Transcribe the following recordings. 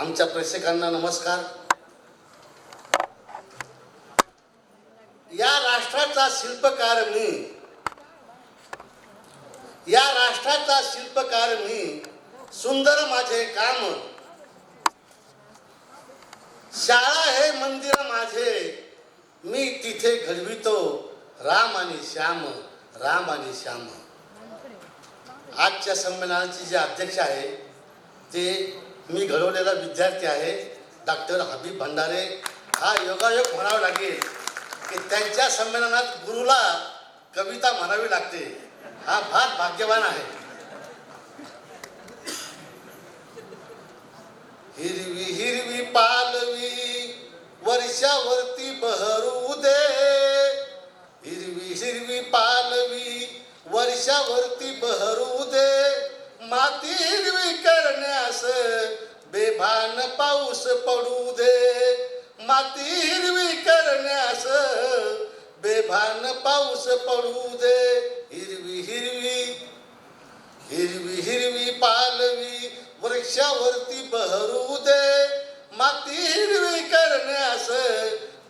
आमच्या प्रेक्षकांना नमस्कार. या राष्ट्राचा शिल्पकार मी. या राष्ट्राचा शिल्पकार मी. सुंदर माझे काम. शाळा हे मंदिर माझे. मी तिथे घडवितो. राम आणि श्याम राम आणि श्याम. आजच्या संमेलनाचे जे अध्यक्ष आहे ते मी घडवलेला विद्यार्थी आहे डॉक्टर हबीब भंडारे. हा योगायोग म्हणावा लागेल की त्यांच्या संमेलनात गुरुला कविता म्हणावी लागते. हा फार भाग्यवान आहे. हिरवी हिरवी पालवी वर्षावरती बहरू दे हिरवी हिरवी पालवी वर्षावरती बहरू दे माती हिरवी करण्यास बेभान पाऊस पडू दे. माती हिरवी करण्यास बेभान पाऊस पडू दे. हिरवी हिरवी हिरवी हिरवी पालवी वृक्षावरती बहरू दे. माती हिरवी करण्यास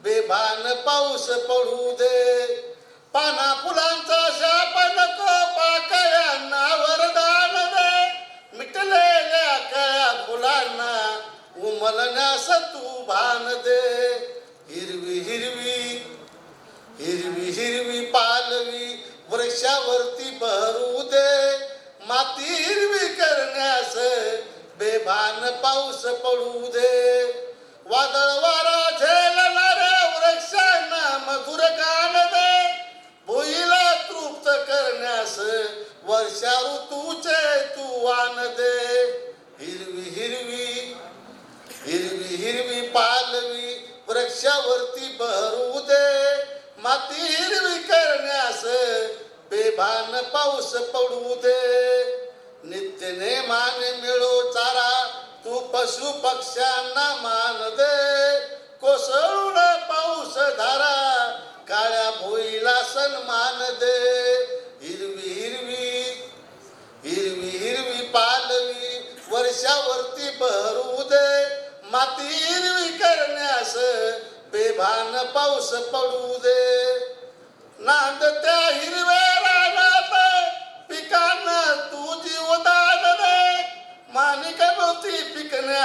बेभान पाऊस पडू दे. पाना फुलांचा वृक्षावरती बहरू दे. माती हिरवी करण्यास बेभान पाऊस पडू दे. वादळ वारा झेलणाऱ्या वृक्षांना मधुर कान दे. भुईला तृप्त करण्यास वर्षा ऋतूचे तू आन दे. हिरवी हिरवी हिरवी हिरवी पालवी वृक्षावरती बहरू दे. माती हिरवी करण्यास बेभान पाऊस पडू दे. नित्य नेमाने मिळो चारा तू पशु पक्ष्यांना मान दे. कोसळून पाऊस धारा काळ्या भोईला सन्मान दे. हिरवी हिरवी हिरवी हिरवी पालवी वर्षावरती बहरू दे. माती हिरवी करण्यास बेभान पाऊस पडू दे.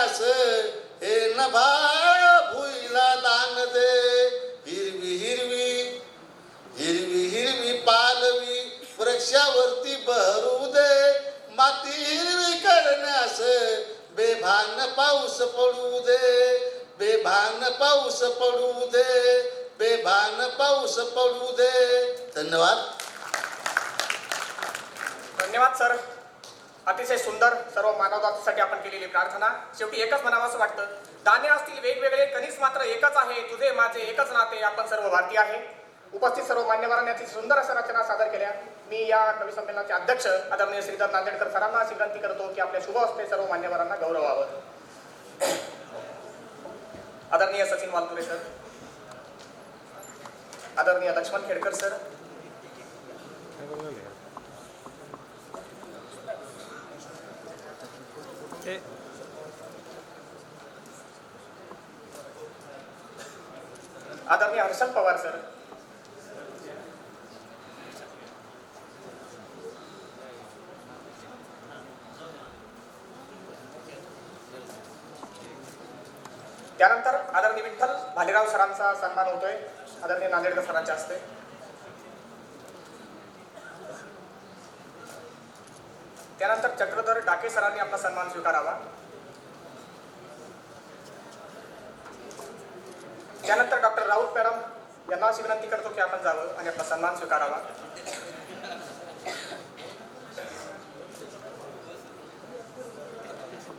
पिकण्यास हे नभा भुईला दान दे हिरवी हिरवी हिरवी हिरवी पालवी वृक्षावरती बहरू दे. माती हिरवी करण्यास बेभान पाऊस पडू दे. बेभान पाऊस पडू दे. बेभान पाऊस पडू दे. धन्यवाद. धन्यवाद सर. अतिशय सुंदर सर्व मानवतासाठी आपण केलेली प्रार्थना. शेवटी एकच म्हणावं वाटतं दाने असतील वेगवेगळे कणीस मात्र एकच आहे तुझे माझे एकच नाते आपण सर्व भारतीय आहे. उपस्थित सर्व मान्यवरांनी अति सुंदर अशा रचना सादर केल्या. मी या कवी संमेलनाचे अध्यक्ष आदरणीय श्रीधर नांदेडकर सरांना अशी विनंती करतो की आपल्या शुभ हस्ते सर्व मान्यवरांना गौरवावं. आदरणीय सचिन वालतुरे सर. आदरणीय लक्ष्मण खेडकर सर. Eh. आदरणीय हर्षद पवार सर. त्यानंतर आदरणीय विठ्ठल भालेराव सरांचा सन्मान होतोय. आदरणीय नांदेडकर सरांच्या हस्ते. त्यानंतर चक्रधर डाके सरांनी आपला सन्मान स्वीकारावा. त्यानंतर डॉक्टर राऊत मॅडम यांना अशी विनंती करतो की आपण जावं आणि आपला सन्मान स्वीकारावा.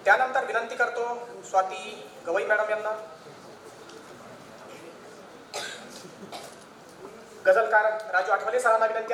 त्यानंतर विनंती करतो स्वाती गवई मॅडम यांना. गझलकार राजू आठवले सरांना विनंती